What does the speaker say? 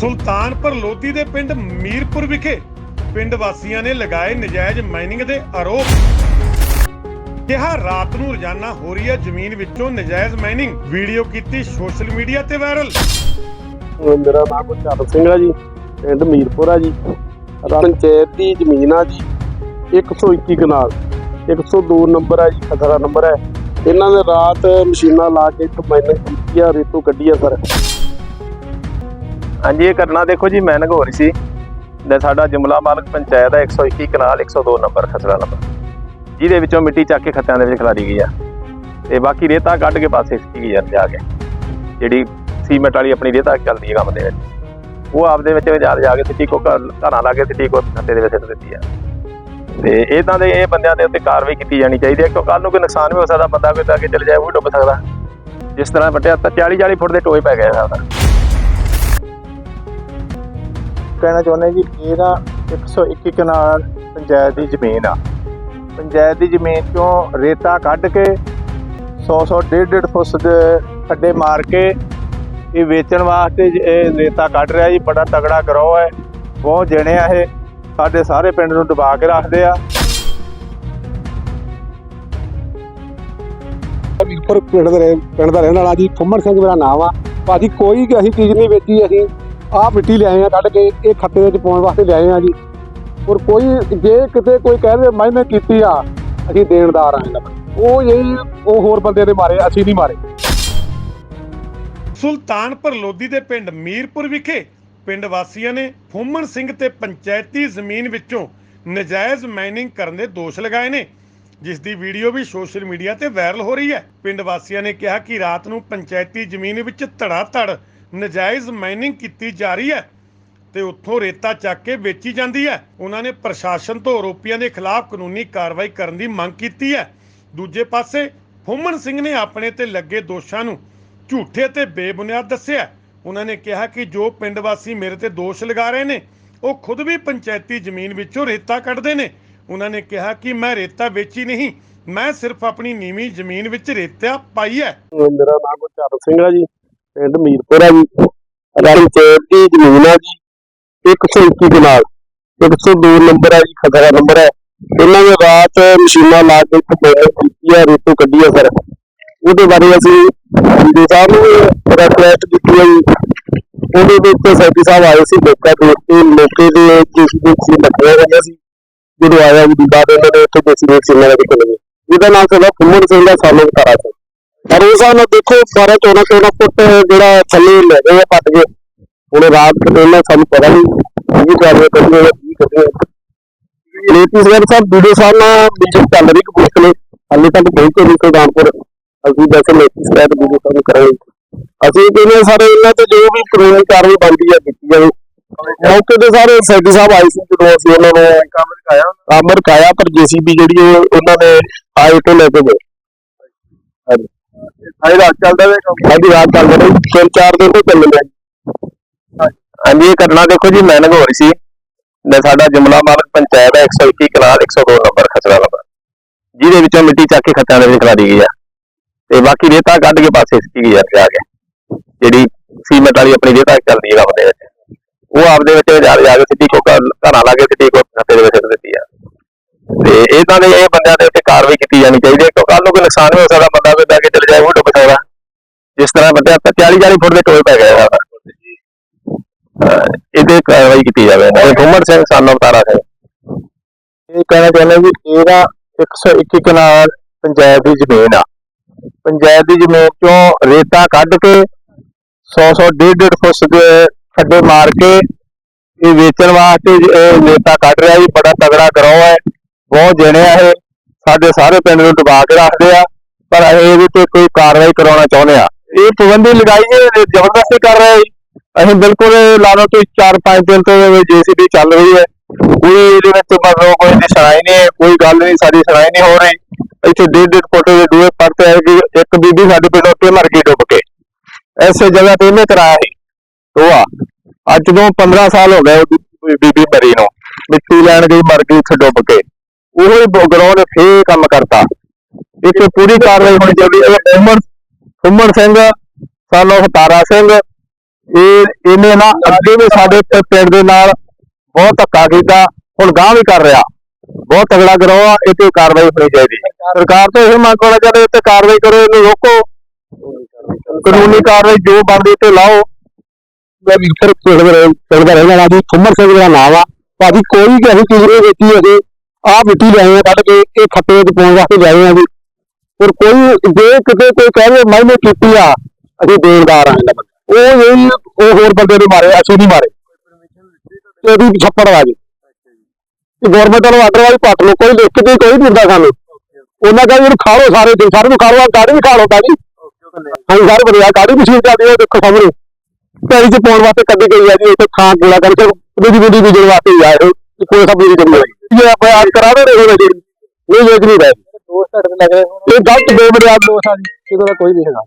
ਸੁਲਤਾਨਪੁਰ ਲੋਧੀ ਦੇ ਪਿੰਡ ਮੀਰਪੁਰ ਵਿਖੇ ਪਿੰਡ ਵਾਸੀਆਂ ਨੇ ਲਗਾਏ ਨਜਾਇਜ਼ ਮਾਈਨਿੰਗ ਦੇ ਆਰੋਪ। ਕਿਹਾ ਰਾਤ ਨੂੰ ਰੋਜ਼ਾਨਾ ਹੋ ਰਹੀ ਹੈ ਜ਼ਮੀਨ ਵਿੱਚੋਂ ਨਜਾਇਜ਼ ਮਾਈਨਿੰਗ। ਵੀਡੀਓ ਕੀਤੀ ਸੋਸ਼ਲ ਮੀਡੀਆ ਤੇ ਵਾਇਰਲ। ਮੇਰਾ ਨਾਮ ਗੁਰਚਰਨ ਸਿੰਘ ਆ ਜੀ, ਪਿੰਡ ਮੀਰਪੁਰ ਆ ਜੀ। ਪੰਚਾਇਤ ਦੀ ਜ਼ਮੀਨ ਆ ਜੀ 121 ਕਨਾਲ। 102 ਨੰਬਰ ਆ ਜੀ ਖਤਰਾ ਨੰਬਰ ਹੈ। ਇਹਨਾਂ ਨੇ ਰਾਤ ਮਸ਼ੀਨਾਂ ਲਾ ਕੇ ਇੱਥੇ ਮਾਈਨਿੰਗ ਕੀਤੀ ਆ, ਰੇਤੋਂ ਕੱਢੀ ਆ ਸਰ। ਹਾਂਜੀ, ਇਹ ਕਰਨਾ ਦੇਖੋ ਜੀ ਮੈਨਗ ਹੋ ਰਹੀ ਸੀ। ਤੇ ਸਾਡਾ ਜੁਮਲਾ ਮਾਲਕ ਪੰਚਾਇਤ ਹੈ 121 ਕਨਾਲ 102 ਨੰਬਰ, ਖਸਰਾ ਨੰਬਰ। ਜਿਹਦੇ ਵਿੱਚੋਂ ਮਿੱਟੀ ਚੱਕ ਕੇ ਖੱਤਿਆਂ ਦੇ ਵਿੱਚ ਖਿਲਾਰੀ ਗਈ ਆ। ਤੇ ਬਾਕੀ ਰੇਤਾ ਕੱਢ ਕੇ ਪਾਸੇ ਸਿੱਟੀ ਗਈ ਆ, ਜਾ ਕੇ। ਜਿਹੜੀ ਸੀਮੈਂਟ ਵਾਲੀ ਆਪਣੀ ਰੇਤਾ ਚੱਲਦੀ ਹੈ ਕੰਮ ਦੇ ਵਿੱਚ। ਉਹ ਆਪਦੇ ਵਿੱਚ ਜਾ ਜਾ ਕੇ ਸਿੱਟੀ ਕੋ ਘਰ- ਘਰਾਂ ਲਾ ਕੇ ਸਿੱਟੀ ਕੋ ਖੱਤੇ ਦੇ ਵਿੱਚ ਸਿੱਟ ਦਿੱਤੀ ਆ। ਤੇ ਇਦਾਂ ਦੇ ਇਹ ਬੰਦਿਆਂ ਦੇ ਉੱਤੇ ਕਾਰਵਾਈ ਕੀਤੀ ਜਾਣੀ ਚਾਹੀਦੀ ਹੈ ਕਿਉਂਕਿ ਕੱਲ ਨੂੰ ਕੋਈ ਨੁਕਸਾਨ ਵੀ ਹੋ ਸਕਦਾ, ਬੰਦਾ ਕੋਈ ਤਾਂ ਅੱਗੇ ਚਲੇ ਜਾਏ, ਉਹ ਵੀ ਡੁੱਬ ਸਕਦਾ। ਜਿਸ ਤਰ੍ਹਾਂ ਵੱਟਿਆ ਤਾਂ 40 40 ਫੁੱਟ ਦੇ ਟੋਏ ਪੈ ਗਏ ਸਾਡਾ ਕਹਿਣਾ ਚਾਹੁੰਦੇ ਜੀ, ਇਹ ਨਾ 121 ਕਨਾਲ ਪੰਚਾਇਤ ਦੀ ਜ਼ਮੀਨ ਆ। ਪੰਚਾਇਤ ਦੀ ਜ਼ਮੀਨ ਚੋਂ ਰੇਤਾ ਕੱਢ ਕੇ 100 100 150 ਫੁੱਟ ਦੇ ਖੱਡੇ ਮਾਰ ਕੇ ਇਹ ਵੇਚਣ ਵਾਸਤੇ ਇਹ ਰੇਤਾ ਕੱਢ ਰਿਹਾ ਜੀ, ਬੜਾ ਤਗੜਾ ਗਰੋਹ ਹੈ, ਬਹੁਤ ਜਣੇ ਆ ਇਹ, ਸਾਡੇ ਸਾਰੇ ਪਿੰਡ ਨੂੰ ਡੁਬਾ ਕੇ ਰੱਖਦੇ ਆ। ਮੀਰਪੁਰ ਪਿੰਡ ਦੇ ਪਿੰਡ ਦਾ ਰਹਿਣ ਵਾਲਾ ਜੀ ਫੁੰਮਣ ਸਿੰਘ ਮੇਰਾ ਨਾਮ ਆ। ਭਾਜੀ, ਕੋਈ ਅਸੀਂ ਚੀਜ਼ ਨਹੀਂ ਵੇਚੀ, ਅਸੀਂ ਆਹ ਮਿੱਟੀ ਲਿਆਏ ਆ ਕੱਢ ਕੇ, ਇਹ ਖੱਤੇ ਵਿੱਚ ਪਾਉਣ ਵਾਸਤੇ ਲਿਆਏ ਆ ਜੀ। ਔਰ ਕੋਈ, ਜੇ ਕਿਤੇ ਕੋਈ ਕਹਿ ਦੇ ਮੈਂ ਕੀਤੀ ਆ, ਅਸੀਂ ਦੇਣਦਾਰ ਆ ਇਹਨਾਂ ਉਹ ਇਹ, ਉਹ ਹੋਰ ਬੰਦੇ ਦੇ ਮਾਰੇ, ਅਸੀਂ ਨਹੀਂ ਮਾਰੇ। ਸੁਲਤਾਨਪੁਰ ਲੋਧੀ ਦੇ ਪਿੰਡ ਮੀਰਪੁਰ ਵਿਖੇ ਪਿੰਡ ਵਾਸੀਆਂ ਨੇ ਫੁੰਮਣ ਸਿੰਘ ਤੇ ਪੰਚਾਇਤੀ ਜ਼ਮੀਨ ਵਿੱਚੋਂ ਨਜਾਇਜ਼ ਮਾਈਨਿੰਗ ਕਰਨ ਦੇ ਦੋਸ਼ ਲਗਾਏ ਨੇ, ਜਿਸ ਦੀ ਵੀਡੀਓ ਵੀ ਸੋਸ਼ਲ ਮੀਡੀਆ ਤੇ ਵਾਇਰਲ ਹੋ ਰਹੀ ਹੈ। ਪਿੰਡ ਵਾਸੀਆਂ ਨੇ ਕਿਹਾ ਕਿ ਰਾਤ ਨੂੰ ਪੰਚਾਇਤੀ ਜ਼ਮੀਨ ਵਿੱਚ ਧੜਾ ਧੜ ਨਜਾਇਜ਼ ਮਾਈਨਿੰਗ ਕੀਤੀ ਜਾ ਰਹੀ ਹੈ ਤੇ ਉੱਥੋਂ ਰੇਤਾ ਚੱਕ ਕੇ ਵੇਚੀ ਜਾਂਦੀ ਹੈ। ਉਹਨਾਂ ਨੇ ਪ੍ਰਸ਼ਾਸਨ ਤੋਂ ਆਰੋਪੀਆਂ ਦੇ ਖਿਲਾਫ ਕਾਨੂੰਨੀ ਕਾਰਵਾਈ ਕਰਨ ਦੀ ਮੰਗ ਕੀਤੀ ਹੈ। ਦੂਜੇ ਪਾਸੇ ਫੁੰਮਣ ਸਿੰਘ ਨੇ ਆਪਣੇ ਤੇ ਲੱਗੇ ਦੋਸ਼ਾਂ ਨੂੰ ਝੂਠੇ ਤੇ ਬੇਬੁਨਿਆਦ ਦੱਸਿਆ। ਉਹਨਾਂ ਨੇ ਕਿਹਾ ਕਿ ਜੋ ਪਿੰਡ ਵਾਸੀ ਮੇਰੇ ਤੇ ਦੋਸ਼ ਲਗਾ ਰਹੇ ਨੇ, ਉਹ ਖੁਦ ਵੀ ਪੰਚਾਇਤੀ ਜ਼ਮੀਨ ਵਿੱਚੋਂ ਰੇਤਾ ਕੱਢਦੇ ਨੇ। ਉਹਨਾਂ ਨੇ ਕਿਹਾ ਕਿ ਮੈਂ ਰੇਤਾ ਵੇਚੀ ਨਹੀਂ, ਮੈਂ ਸਿਰਫ ਆਪਣੀ ਨੀਵੀਂ ਜ਼ਮੀਨ ਵਿੱਚ ਰੇਤਾ ਪਾਈ ਹੈ। ਮੇਰਾ ਨਾਮ ਗੁਰਚਰਨ ਸਿੰਘ ਆ ਜੀ। ਪਿੰਡ ਮੀਰਪੁਰ ਆ ਜੀ। ਪੰਚਾਇਤ ਦੀ ਜ਼ਮੀਨ ਆ ਜੀ 121 ਕਨਾਲ 102 ਨੰਬਰ ਆ ਜੀ ਖਤਰਾ ਨੰਬਰ ਹੈ ਇਹਨਾਂ ਨੇ ਰਾਤ ਮਸ਼ੀਨਾਂ ਲਾ ਕੇ ਇੱਥੇ ਕੀਤੀ ਆ, ਰੇਤੋਂ ਕੱਢੀ ਆ ਸਰ। ਉਹਦੇ ਬਾਰੇ ਅਸੀਂ ਜੀ ਸਾਹਿਬ ਨੂੰ ਰਿਕੁਐਸਟ ਕੀਤੀ ਹੈ ਜੀ। ਉਹਦੇ ਵਿੱਚ ਸੈਕਟਰੀ ਸਾਹਿਬ ਆਏ ਸੀ, ਮੌਕਾ ਦੇ ਕੇ ਮੌਕੇ ਦੇ ਜਿਸ ਦੇ ਸੀ ਲੱਗਿਆ ਹੋਇਆ ਸੀ ਜਦੋਂ ਆਇਆ ਜੀ, ਬਾਅਦ ਇਹਨਾਂ ਨੇ ਉੱਥੇ ਦੇਸੀ ਰੇਟ ਸਿੰਨਾਂ ਦੇ ਕੋਲ ਜਿਹਦਾ ਨਾਮ ਸੀਗਾ ਫੁੰਮਣ ਸਿੰਘ ਦਾ ਸਾਨੂੰ ਕਰਾ ਸੀ ਪਰ ਹਿਸਾਬ ਨਾਲ ਦੇਖੋ 12 14 14 ਫੁੱਟ ਜਿਹੜਾ ਥੱਲੇ ਲੈ ਗਏ ਆ ਪੱਟ ਕੇ। ਹੁਣ ਰਾਤ ਨੂੰ ਇਹਨਾਂ ਸਾਨੂੰ ਪਤਾ ਨਹੀਂ ਕੀ ਕਾਰਵਾਈ ਕਰਨੀ ਹੈ ਕੀ ਕਰਨੀ ਹੈ ਲੇਟੀ ਸਰ ਸਾਹਿਬ ਵੀਡੀਓ ਸਾਹਿਬ ਨਾਲ ਮੀਟਿੰਗ ਚੱਲ ਰਹੀ ਕਪੂਰਥਲੇ ਹਾਲੇ ਤੱਕ ਪਹੁੰਚੇ ਨਹੀਂ ਸੁਲਤਾਨਪੁਰ ਅਸੀਂ ਵੈਸੇ ਲੇਟੀ ਸਾਹਿਬ ਵੀਡੀਓ ਸਾਹਿਬ ਨੂੰ ਕਰਾਂਗੇ। ਅਸੀਂ ਕਹਿੰਦੇ ਸਾਰੇ ਇਹਨਾਂ ਤੇ ਜੋ ਵੀ ਕਾਨੂੰਨੀ ਕਾਰਵਾਈ ਬਣਦੀ ਹੈ ਕੀਤੀ ਜਾਵੇ। ਮੌਕੇ ਤੇ ਸਾਰੇ ਸੈਕਟਰੀ ਸਾਹਿਬ ਆਏ ਸੀ ਜਦੋਂ ਅਸੀਂ ਉਹਨਾਂ ਨੂੰ ਕੰਮ ਰਖਾਇਆ ਕੰਮ ਰਖਾਇਆ ਪਰ ਜੀਸੀਬੀ ਜਿਹੜੀ ਉਹ ਉਹਨਾਂ ਨੇ ਆਏ ਤੋਂ ਲੈ ਕੇ ਗਏ। ਸਾਰੀ ਰਾਤ ਚੱਲਦਾ ਵੇ ਕੰਮ? ਸਾਡੀ ਰਾਤ ਚੱਲਦਾ ਰਿਹਾ ਤਿੰਨ ਚਾਰ ਦਿਨ ਤੋਂ ਚੱਲ ਰਿਹਾ ਹਾਂਜੀ, ਇਹ ਘਟਨਾ ਦੇਖੋ ਜੀ ਮੈਨਗ ਹੋ ਰਹੀ ਸੀ। ਤੇ ਸਾਡਾ ਜੁਮਲਾ ਮਾਲਕ ਪੰਚਾਇਤ ਹੈ 121 ਕਨਾਲ 102 ਨੰਬਰ, ਖਸਰਾ ਨੰਬਰ। ਜਿਹਦੇ ਵਿੱਚੋਂ ਮਿੱਟੀ ਚੱਕ ਕੇ ਖੱਤਿਆਂ ਦੇ ਵਿੱਚ ਖਿਲਾਰੀ ਗਈ ਆ। ਤੇ ਬਾਕੀ ਰੇਤਾ ਕੱਢ ਕੇ ਪਾਸੇ ਸਿੱਟੀ ਗਈ ਆ ਜਾ ਕੇ। ਜਿਹੜੀ ਸੀਮੈਂਟ ਵਾਲੀ ਆਪਣੀ ਰੇਤਾ ਚੱਲਦੀ ਹੈ ਕੰਮ ਦੇ ਵਿੱਚ। ਉਹ ਆਪਦੇ ਵਿੱਚ ਜਾ ਜਾ ਕੇ ਸਿੱਟੀ ਕੋ ਘਰਾਂ ਲਾ ਕੇ ਸਿੱਟੀ ਕੋ ਖੱਤੇ ਦੇ ਵਿੱਚ ਸਿੱਟ ਦਿੱਤੀ ਆ। ਤੇ ਇਦਾਂ ਦੇ ਇਹ ਬੰਦਿਆਂ ਦੇ ਉੱਤੇ ਕਾਰਵਾਈ ਕੀਤੀ ਜਾਣੀ ਚਾਹੀਦੀ ਹੈ ਕਿਉਂਕਿ ਕੱਲ ਨੂੰ ਕੋਈ ਨੁਕਸਾਨ ਵੀ ਹੋ ਸਕਦਾ, ਬੰਦਾ ਕੋਈ ਤਾਂ ਕੇ ਚਲੇ ਜਾਏ ਉਹ ਵੀ ਡੁੱਬ ਸਕਦਾ ਇਸ ਤਰ੍ਹਾਂ ਵੱਟਿਆ ਤਾਂ 40 40 ਫੁੱਟ ਦੇ ਟੋਏ ਪੈ ਗਏ ਸਾਡਾ ਅਹ ਇਹਦੇ ਕਾਰਵਾਈ ਕੀਤੀ ਜਾਵੇ। ਤੇ ਸਿੰਘ, ਸਾਨੂੰ ਤਾਰਾ ਸਿੰਘ। ਇਹ ਕਹਿਣਾ ਚਾਹੁੰਦੇ ਜੀ ਇਹ ਨਾ 121 ਕਨਾਲ ਪੰਚਾਇਤ ਦੀ ਜ਼ਮੀਨ ਆ। ਪੰਚਾਇਤ ਦੀ ਜ਼ਮੀਨ ਚੋਂ ਰੇਤਾ ਕੱਢ ਕੇ 100 100 150 ਫੁੱਟ ਦੇ ਖੱਡੇ ਮਾਰ ਕੇ ਇਹ ਵੇਚਣ ਵਾਸਤੇ ਰੇਤਾ ਕੱਢ ਰਿਹਾ ਜੀ, ਬੜਾ ਤਗੜਾ ਗਰੋਹ ਹੈ। ਬਹੁਤ ਜਣੇ ਇਹ। ਸਾਡੇ ਸਾਰੇ ਪਿੰਡ ਨੂੰ ਡੁਬਾ ਕੇ ਰੱਖਦੇ ਆ। ਪਰ ਅਸੀਂ ਇਹਦੇ ਤੇ ਕੋਈ ਕਾਰਵਾਈ ਕਰਾਉਣਾ ਚਾਹੁੰਦੇ ਆ। ਇਹ ਪਾਬੰਦੀ ਲਗਾਈ ਹੈ ਜ਼ਬਰਦਸਤੀ ਕਰ ਰਹੇ ਅਸੀਂ ਬਿਲਕੁਲ ਲਾ ਲਓ ਕਿ 4-5 ਦਿਨ ਤੋਂ ਜੀਸੀਬੀ ਚੱਲ ਰਹੀ ਹੈ। ਕੋਈ ਇਹਦੇ ਵਿੱਚ ਮਤਲਬ ਕੋਈ ਦੀ ਨਹੀਂ ਕੋਈ ਗੱਲ ਨਹੀਂ, ਸਾਡੀ ਸੁਣਾਈ ਨਹੀਂ ਹੋ ਰਹੀ। ਇੱਥੇ ਡੇਢ ਡੇਢ ਫੁੱਟ ਦੇ ਦੂਏ ਪੜਤੇ ਹੈ ਕਿ ਇੱਕ ਬੀਬੀ ਸਾਡੇ ਪਿੰਡ ਉੱਤੇ ਮਰ ਗਈ ਡੁੱਬ ਕੇ। ਐਸੇ ਜਗ੍ਹਾ ਤੇ ਇਹਨੇ ਕਰਾਇਆ ਸੀ। ਟੋਆ ਅੱਜ ਤੋਂ 15 ਸਾਲ ਹੋ ਗਏ ਉਹਦੀ ਬੀਬੀ ਮਰੀ ਨੂੰ। ਮਿੱਟੀ ਲੈਣ ਗਈ, ਮਰ ਗਈ ਉੱਥੇ ਡੁੱਬ ਕੇ। ਉਹ ਹੀ ਗਰੋਹ ਫੇਰ ਕੰਮ ਕਰਤਾ। ਇੱਥੇ ਪੂਰੀ ਕਾਰਵਾਈ ਹੋਣੀ ਚਾਹੀਦੀ ਹੈ। ਉਮਰ ਉਮਰ ਸਿੰਘ ਸਨ ਸਾਨੂੰ ਤਾਰਾ ਸਿੰਘ। ਇਹ, ਇਹਨੇ ਨਾ ਅੱਗੇ ਵੀ ਸਾਡੇ ਪਿੰਡ ਦੇ ਨਾਲ ਬਹੁਤ ਧੱਕਾ ਕੀਤਾ, ਹੁਣ ਗਾਂ ਵੀ ਕਰ ਰਿਹਾ। ਬਹੁਤ ਤਗੜਾ ਕਰੋ ਇਹ ਤੇ ਕਾਰਵਾਈ ਹੋਣੀ ਚਾਹੀਦੀ ਹੈ। ਸਰਕਾਰ ਤੋਂ ਇਹ ਮੰਗ ਕਰਨਾ ਚਾਹੁੰਦੇ ਤੇ ਕਾਰਵਾਈ ਕਰੋ, ਇਹਨੂੰ ਰੋਕੋ। ਕਾਨੂੰਨੀ ਕਾਰਵਾਈ ਜੋ ਬਣਦੀ ਤੇ ਲਾਓ। ਮੈਂ ਵੀਰ ਪਿੰਡ ਦਾ ਰਹਿਣ ਵਾਲਾ ਜੀ ਫੁੰਮਰ ਸਿੰਘ ਦਾ ਨਾਮ ਆ। ਭਾਜੀ, ਕੋਈ ਵੀ ਚੀਜ਼ ਨਹੀਂ ਵੇਚੀ ਅਜੇ ਆਹ ਮਿੱਟੀ ਲਿਆਏ ਆ ਕੱਢ ਕੇ, ਇਹ ਖੱਤੇ ਤੇ ਪਾਉਣ ਵਾਸਤੇ ਲਿਆਏ ਆ ਜੀ। ਪਰ ਕੋਈ ਜੇ ਕਿਤੇ ਕੋਈ ਕਹੇ ਮੈਨੇ ਕੀਤੀ ਆ, ਅਸੀਂ ਦੇਣਦਾਰ ਆ ਉਹ ਇਹ ਉਹ ਹੋਰ ਬੰਦੇ ਨੇ ਮਾਰੇ, ਅਸੀਂ ਨਹੀਂ ਮਾਰੇ। ਤੇ ਉਹਦੀ ਛੱਪੜ ਆ ਜੀ ਤੇ ਗਵਰਨਮੈਂਟ ਵੱਲੋਂ ਆਰਡਰ ਵਾਲੀ ਪੱਟ ਲੋ ਕੋਈ ਲਿਖ ਕੇ ਕੋਈ ਦਿੰਦਾ ਸਾਨੂੰ। ਉਹਨਾਂ ਕਹਿੰਦੇ ਇਹਨੂੰ ਖਾ ਲਓ ਸਾਰੇ ਤੁਸੀਂ ਸਾਰੇ ਨੂੰ ਖਾ ਲਓ, ਆਹ ਗਾੜੀ ਵੀ ਖਾ ਲੋ ਜੀ ਹਾਂਜੀ, ਸਾਰੇ ਵਧੀਆ ਗਾੜੀ ਮਸ਼ੀਨ ਚੱਲਦੀ ਹੈ ਉਹ ਦੇਖੋ ਸਾਹਮਣੇ। ਪੈਰੀ ਚ ਪਾਉਣ ਵਾਸਤੇ ਕੱਢੀ ਗਈ ਆ ਜੀ ਇੱਥੇ ਥਾਂ ਕੂੜਾ ਕਰਕੇ ਉਹਦੀ ਬੁੱਢੀ ਬੀਜਣ ਵਾਸਤੇ ਆਏ ਕੋਈ ਸਭ ਦੀ ਜੰਮੀ ਇਹ ਆਪਾਂ ਆਜ ਕਰਾ ਦੇ ਰਹੇ ਹੋ ਜੀ ਨਹੀਂ ਇਹ ਨਹੀਂ ਰਹੇ ਦੋਸਤ ਤੁਹਾਡੇ ਲੱਗ ਰਹੇ ਇਹ ਗਲਤ ਬੇਬੁਨਿਆਦ ਦੋਸ਼ ਆ ਜੀ ਇਹਦਾ ਕੋਈ ਨਹੀਂ ਹੈਗਾ।